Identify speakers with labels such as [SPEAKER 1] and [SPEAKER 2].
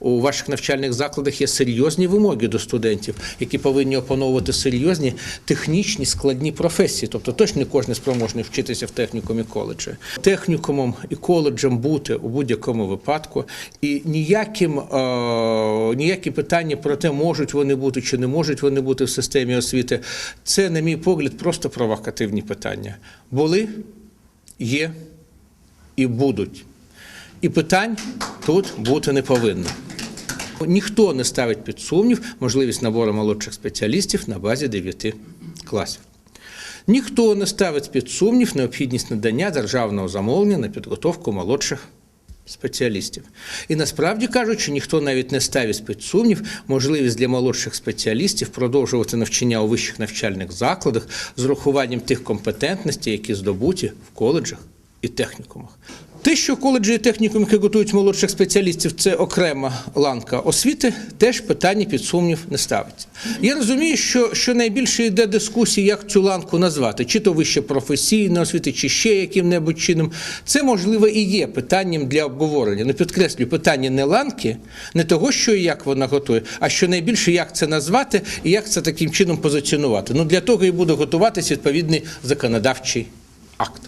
[SPEAKER 1] у ваших навчальних закладах є серйозні вимоги до студентів, які повинні опановувати серйозні технічні складні професії. Тобто точно не кожен спроможний вчитися в технікумі коледжі. Технікумом і коледжем бути у будь-якому випадку, і ніяким е, ніякі питання про те, можуть вони бути чи не можуть вони бути в системі освіти, це, на мій погляд, просто провокативні питання. Були, є і будуть. І питань тут бути не повинно. Ніхто не ставить під сумнів можливість набору молодших спеціалістів на базі 9 класів. Ніхто не ставить під сумнів необхідність надання державного замовлення на підготовку молодших спеціалістів. І насправді кажучи, ніхто навіть не ставить під сумнів можливість для молодших спеціалістів продовжувати навчання у вищих навчальних закладах з урахуванням тих компетентностей, які здобуті в коледжах і технікумах. Те, що коледжі і технікуми, які готують молодших спеціалістів, це окрема ланка освіти, теж питання під сумнів не ставиться. Я розумію, що, що найбільше йде дискусії, як цю ланку назвати, чи то вище професійна освіти, чи ще яким-небудь чином. Це можливо і є питанням для обговорення. Ну, підкреслюю, питання не ланки, не того, що і як вона готує, а що найбільше як це назвати і як це таким чином позиціонувати. Ну для того і буде готуватися відповідний законодавчий акт.